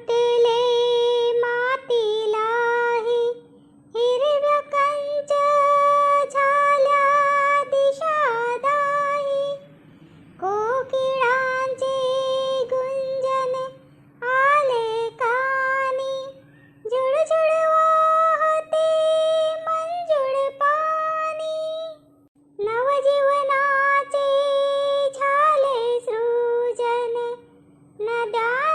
सुटले मातीलाही हिरव्या कंच झाल्या दिशादाही. कोकिळांचे गुंजन आले कानी. झुळझुळ वाहते मंजुळ पाणी नवजीवनाचे झाले सृजन नदा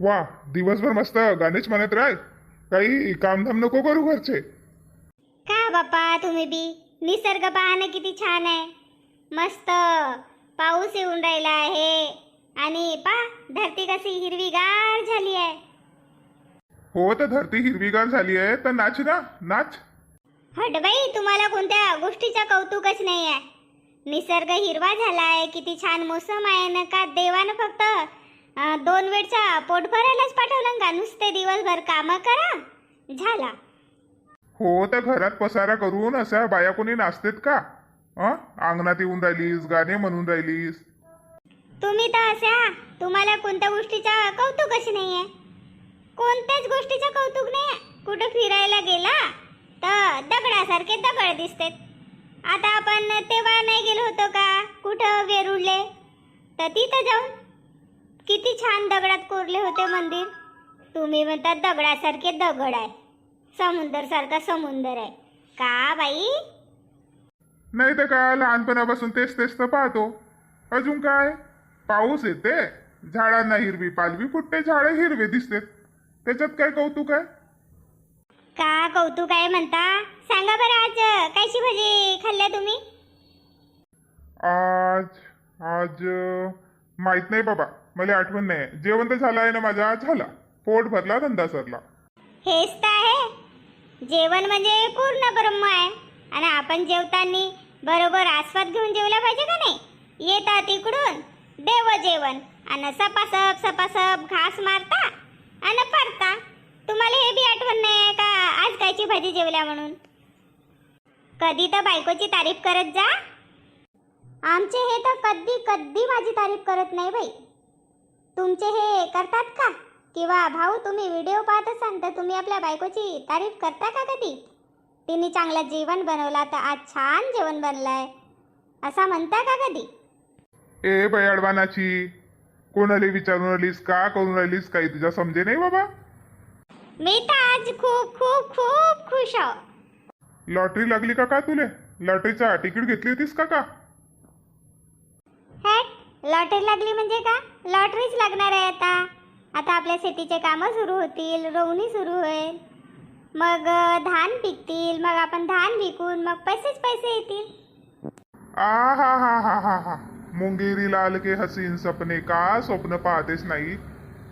वा. दिवसभर मस्त गाणेच म्हणत राह. काही कामधाम नको करू घरचे. का बाप्पा तुम्ही बी? निसर्ग पाहणं किती छान आहे. मस्त पाऊस येऊन राहिला आहे. आणि पा धरती कशी हिरवीगार झाली आहे. हो तर धरती हिरवीगार झाली आहे तर नाच ना नाच. हटबाई तुम्हाला कोणत्या गोष्टीचा कौतुकच नाही आहे. निसर्ग हिरवा झाला आहे किती छान मोसम आहे ना का देवानं फक्त दोन वेळचा पोट भरायलाच पाठवलं का नुसते दिवसभर कामं करा झाला. हो तर घरात पसारा करून अशा बाया कोणी नाचतेत का? अं? अंगणात येऊन राहिलीस गाणे म्हणून राहिलीस. तुम्ही तर असे तुम्हाला कोणत्या गोष्टीचा कौतुकच नाही आहे कोणत्याच गोष्टीचं कौतुक नाही आहे कुठं फिरायला गेला तर दगडासारखे दगड दिसतेत. आता आपण तेव्हा नाही गेलो होतो का? कुठं वेरुळले? तर तिथं जाऊन किती छान दगडात कोरले होते मंदिर. तुम्ही म्हणतात दगडासारखे दगड आहे. समुंदर सारखा समुंदर आहे. का बाई? नाही तर काय लहानपणापासून तेच तेच तर पाहतो. अजून काय? पाऊस येते. झाडांना हिरवी पालवी फुटते झाडं हिरवे दिसतेत. त्याच्यात काय कौतुक आहे? का कौतुक आहे म्हणता? सांगा बरं आज कायची भाजी खाल्ल्या तुम्ही? आज आज माहीत नाही बाबा. मला आठवण नाही. जेवण तर झालं आहे ना माझा झाला. पोट भरला धंदा सरला. हेच तर आहे. जेवण म्हणजे पूर्ण ब्रह्म आहे. आणि आपण जेवताना बरोबर आस्वाद घेऊन जेवला पाहिजे का नाही? येतात इकडून. देव जेवण. आणि सपासप सपासप घास मारता आणि पडता. तुम्हाला हे बी आठवण नाही आहे का? आज कायची भाजी जेवल्या म्हणून? कधी तर बायकोची तारीफ करत जा. आमचे हे तर कधी कधी माझी तारीफ करत नाही बाई. तुमचे हे करतात का? किंवा भाऊ तुम्ही व्हिडिओ पाहत असाल तर तुम्ही आपल्या बायकोची तारीफ करता का कधी? तिने चांगलं जेवण बनवला तर आज छान जेवण बनलंय. असा म्हणता का कधी? ए बाई अडवानाची कोणाला विचारून राहिलीस का? करून राहिलीस काही तुझ्या समजे नाही बाबा. मी तर आज खूप खूप खूप खुश आहो. लॉटरी लागली का का तुले? लॉटरीचा तिकीट घेतली होतीस का का? लॉटरी लागली म्हणजे का? लॉटरीच लागणार आहे आता. आता आपल्या शेतीचे कामं सुरू होतील रोवणी सुरू होईल. मग धान पिकतील मग आपण धान विकून मग पैसेच पैसे येतील. आ हा हा हा हा. हा मुंगेरी लाल के हसीन सपने का स्वप्न पाहतेच नाही?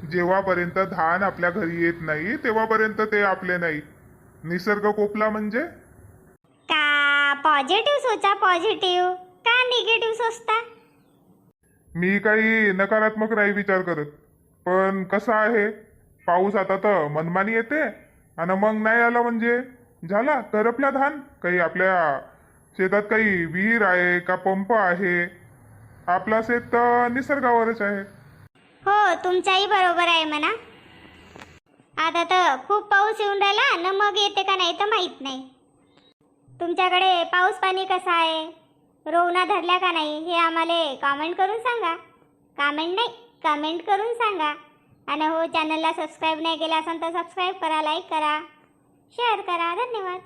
जेव्हापर्यंत धान आपल्या घरी येत नाही तेव्हापर्यंत ते आपले नाही. निसर्ग कोपला म्हणजे? का? पॉझिटिव्ह सोचा पॉझिटिव्ह का निगेटिव्ह सोचता? मी काही नकारात्मक नाही विचार करत. पण कसं आहे पाऊस आता तर मनमानी येते आणि मग नाही आला म्हणजे? झाला करपला धान? काही आपल्या शेतात काही विहीर आहे का पंप आहे? आपला शेत तर निसर्गावरच आहे. हो तुमचाही बरोबर आहे म्हणा. आता तर खूप पाऊस येऊन राहिला ना मग येते का नाही तर माहीत नाही. तुमच्याकडे पाऊस पाणी कसं आहे? रोवणा धरल्या का नाही हे आम्हाला कॉमेंट करून सांगा. कमेंट नाही कमेंट करून सांगा. आणि हो चॅनलला सबस्क्राईब नाही केलं असेल तर सबस्क्राईब करा लाईक करा शेअर करा. धन्यवाद.